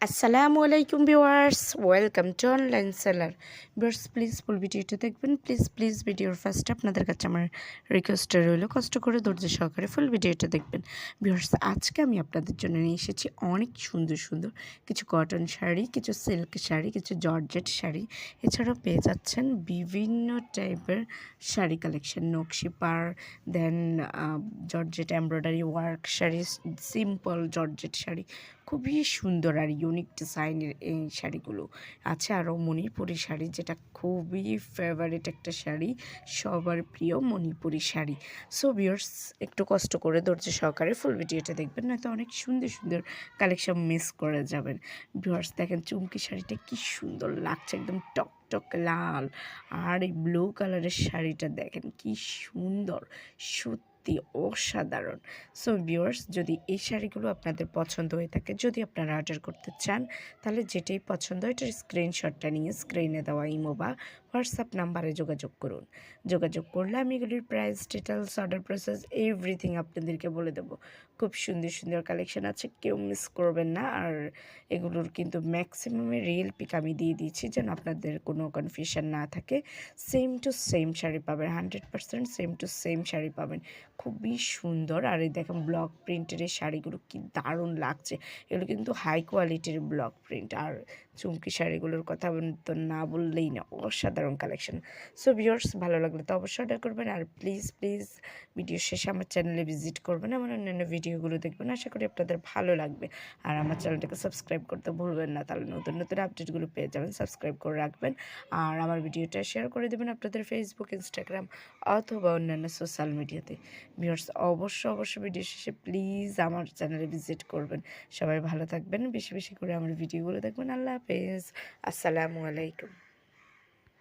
আসসালামু আলাইকুম viewers welcome to online seller viewers please full ভিডিওটা দেখবেন। প্লিজ প্লিজ ভিডিওর ফার্স্টে আপনাদের কাছে আমার রিকোয়েস্টটা রইল। কষ্ট করে ধৈর্য সহকারে ফুল ভিডিওটা দেখবেন। ভিউয়ার্স আজকে আমি আপনাদের জন্য নিয়ে এসেছি অনেক সুন্দর সুন্দর কিছু কটন শাড়ি, কিছু সিল্ক শাড়ি, কিছু জর্জেট শাড়ি। এছাড়াও পেয়ে যাচ্ছেন বিভিন্ন টাইপের শাড়ি কালেকশন নকশি পার দেন georgette embroidery work sari simple georgette sari. খুবই সুন্দর আর ইউনিক ডিজাইনের এই শাড়িগুলো। আছে আরও মণিপুরি শাড়ি, যেটা খুবই ফেভারিট একটা শাড়ি, সবার প্রিয় মণিপুরি শাড়ি। সো বিয়ার্স একটু কষ্ট করে ধৈর্য সহকারে ফুল ভিডিওটা দেখবেন, নয়তো অনেক সুন্দর সুন্দর কালেকশন মিস করে যাবেন। বিয়ার্স দেখেন চুমকি শাড়িটা কি সুন্দর লাগছে, একদম টক টক লাল। আর এই ব্লু কালারের শাড়িটা দেখেন কি সুন্দর সত্যি অসাধারণ। সো ভিউয়ার্স যদি এই শাড়িগুলো আপনাদের পছন্দ হয়ে থাকে, যদি আপনারা অর্ডার করতে চান, তাহলে যেটাই পছন্দ এটার স্ক্রিনশটটা নিয়ে স্ক্রিনে দেওয়া ইমো বা হোয়াটসঅ্যাপ নাম্বারে যোগাযোগ করুন। যোগাযোগ করলে আমি এগুলির price details order process everything আপনাদেরকে বলে দেবো। খুব সুন্দর সুন্দর কালেকশন আছে, কেউ মিস করবেন না। আর এগুলোর কিন্তু ম্যাক্সিমামে রিয়েল পিক আমি দিয়ে দিয়েছি, যেন আপনাদের কোনো কনফিউশন না থাকে। সেম টু সেম শাড়ি পাবেন hundred percent same to same sari পাবেন। খুবই সুন্দর। আর এই দেখেন ব্লক প্রিন্টের এই শাড়িগুলো কি দারুণ লাগছে। এগুলো কিন্তু হাই কোয়ালিটির ব্লক প্রিন্ট আর চুমকি শাড়িগুলোর কথা তো না বললেই না, অসাধারণ কালেকশন সো ভিউয়ার্স ভালো লাগলে তো অবশ্যই অর্ডার করবেন। আর প্লিজ প্লিজ ভিডিও শেষে আমার চ্যানেলে ভিজিট করবেন। আমার অন্যান্য ভিডিওগুলো দেখবেন। আশা করি আপনাদের ভালো লাগবে। আর আমার চ্যানেলটাকে সাবস্ক্রাইব করতে ভুলবেন না। তাহলে নতুন নতুন আপডেটগুলো পেয়ে যাবেন। সাবস্ক্রাইব করে রাখবেন। আর আমার ভিডিওটা শেয়ার করে দেবেন আপনাদের ফেসবুক ইনস্টাগ্রাম অথবা অন্যান্য সোশ্যাল মিডিয়াতে ভিউয়ার্স, অবশ্য অবশ্যই ভিডিও শেষে প্লিজ আমার চ্যানেলে ভিজিট করবেন। সবাই ভালো থাকবেন, বেশি বেশি করে আমার ভিডিওগুলো দেখবেন। আল্লাহ হাফেজ। আসসালামু আলাইকুম।